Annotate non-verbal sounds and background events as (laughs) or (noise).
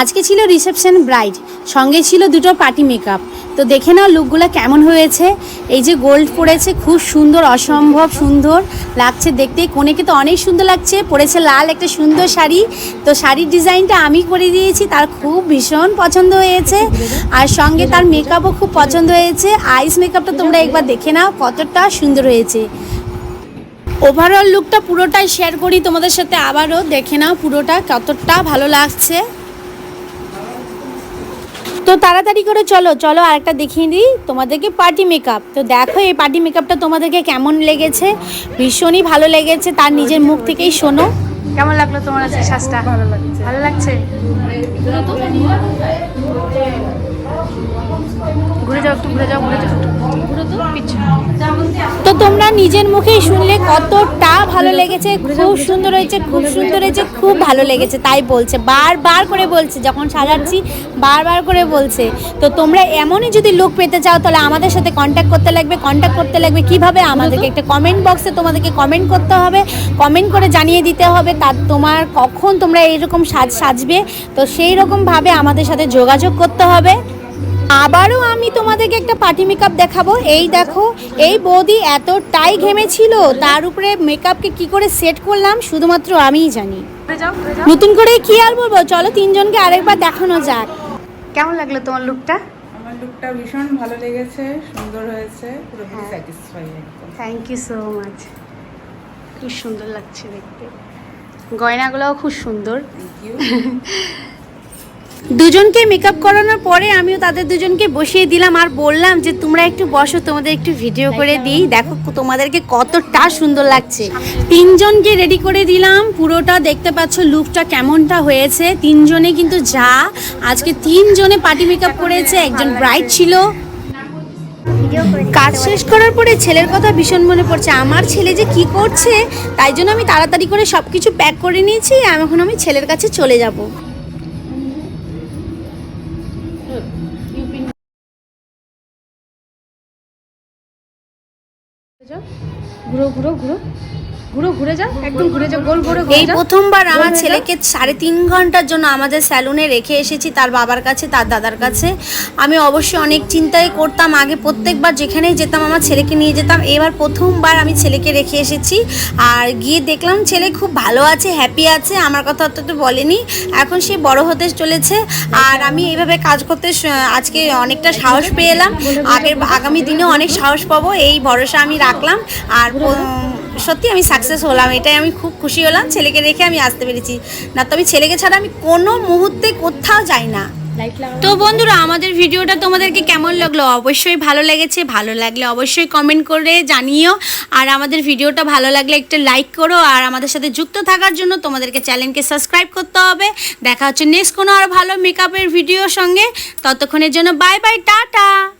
আজকে ছিল reception bride, সঙ্গে ছিল দুটো পার্টি মেকআপ। তো দেখে নাও লুকগুলো কেমন হয়েছে। এই যে গোল্ড পরেছে খুব সুন্দর, অসম্ভব সুন্দর লাগছে দেখতে। কোনেকে তো অনেক সুন্দর লাগছে পরেছে লাল একটা সুন্দর শাড়ি। তো শাড়ির ডিজাইনটা আমি করে দিয়েছি, তার খুব ভীষণ পছন্দ হয়েছে। আর সঙ্গে তার মেকআপও খুব পছন্দ হয়েছে। আইস মেকআপটা তোমরা একবার দেখে নাও, কতটা সুন্দর হয়েছে। ওভারঅল লুকটা পুরোটাই শেয়ার করি তোমাদের সাথে আবারও। দেখে নাও পুরোটা কতটা ভালো লাগছে। তো তাড়াতাড়ি করে চলো চলো আরেকটা দেখিয়ে দিই তোমাদেরকে পার্টি মেকআপ তো দেখো এই পার্টি মেকআপটা তোমাদেরকে কেমন লেগেছে? ভীষণই ভালো লেগেছে, তার নিজের মুখ থেকেই শোনো। কেমন লাগল তোমার আজকে শ্বাসটা ভালো লাগছে? ভালো লাগছে? ঘুরে যাও একটু ঘুরে যাও ঘুরে যাও। ঘুরে তো পিছনে তো তোমরা নিজের মুখেই শুনলে কতটা ভালো লেগেছে খুব সুন্দর হয়েছে খুব সুন্দর হয়েছে খুব ভালো লেগেছে তাই বলছে বারবার করে বলছে যখন সাজাচ্ছি বারবার করে বলছে। তো তোমরা এমনই যদি লুক পেতে চাও তাহলে আমাদের সাথে কন্ট্যাক্ট করতে লাগবে কন্ট্যাক্ট করতে লাগবে কীভাবে? আমাদেরকে একটা কমেন্ট বক্সে তোমাদেরকে কমেন্ট করতে হবে কমেন্ট করে জানিয়ে দিতে হবে তার তোমার কখন তোমরা এইরকম সাজ সাজবে তো সেই রকমভাবে আমাদের সাথে যোগাযোগ করতে হবে। আবারও আমি তোমাদেরকে একটা পার্টি মেকআপ দেখাবো। এই দেখো এই বৌদি এতটাই ঘেমেছিল তার উপরে মেকআপকে কি করে সেট করলাম শুধুমাত্র আমিই জানি। নতুন করে কি আর বলব? চলো তিনজনকে আরেকবার দেখানো যাক। কেমন লাগল তোমার লুকটা আমার লুকটা ভীষণ ভালো লেগেছে সুন্দর হয়েছে পুরোপুরি স্যাটিসফাই একদম। থ্যাংক ইউ সো মাচ খুব সুন্দর লাগছে দেখতে। গয়নাগুলোও খুব সুন্দর। থ্যাংক ইউ (laughs) দুজনকে মেকআপ করানোর পরে আমিও তাদের দুজনকে বসিয়ে দিলাম আর বললাম যে তোমরা একটু বসো তোমাদের একটু ভিডিও করে দিই। দেখো তোমাদেরকে কতটা সুন্দর লাগছে। তিনজনকে রেডি করে দিলাম। পুরোটা দেখতে পাচ্ছ লুকটা কেমনটা হয়েছে। তিনজনে কিন্তু যা। আজকে তিনজনে পার্টি মেকআপ করেছে। একজন ব্রাইট ছিল। কাজ শেষ করার পরে ছেলের কথা ভীষণ মনে পড়ছে। আমার ছেলে যে কি করছে তাই জন্য আমি তাড়াতাড়ি করে সব কিছু প্যাক করে নিয়েছি। এখন আমি ছেলের কাছে চলে যাব। ঘুরো ঘুরো ঘুরো ঘুরো ঘুরে যাও একদম ঘুরে যাও গোল ঘুরে এই প্রথমবার আমার ছেলেকে সাড়ে তিন ঘণ্টার জন্য আমাদের স্যালুনে রেখে এসেছি তার বাবার কাছে তার দাদার কাছে। আমি অবশ্যই অনেক চিন্তাই করতাম আগে প্রত্যেকবার যেখানেই যেতাম আমার ছেলেকে নিয়ে যেতাম এবার প্রথমবার আমি ছেলেকে রেখে এসেছি। আর গিয়ে দেখলাম ছেলে খুব ভালো আছে হ্যাপি আছে আমার কথা অত তো বলেনি এখন সে বড় হতে চলেছে। আর আমি এইভাবে কাজ করতে আজকে অনেকটা সাহস পেয়ে এলাম। আগের আগামী দিনেও অনেক সাহস পাবো এই ভরসা আমি রাখলাম। আর সত্যি আমি সাকসেস হলাম এটাই আমি খুব খুশি হলাম। ছেলেকে রেখে আমি আসতে পেরেছি। না তো আমি ছেলেকে ছাড়া আমি কোনো মুহূর্তে কোথাও যাই না। তো বন্ধুরা আমাদের ভিডিওটা তোমাদেরকে কেমন লাগল? অবশ্যই ভালো লেগেছে। ভালো লাগলে অবশ্যই কমেন্ট করে জানিও। আর আমাদের ভিডিওটা ভালো লাগলে একটা লাইক করো। আর আমাদের সাথে যুক্ত থাকার জন্য তোমাদেরকে চ্যানেলকে সাবস্ক্রাইব করতে হবে। দেখা হচ্ছে নেক্সট কোনো আর ভালো মেকআপের ভিডিওর সঙ্গে। ততক্ষণের জন্য বাই বাই টাটা!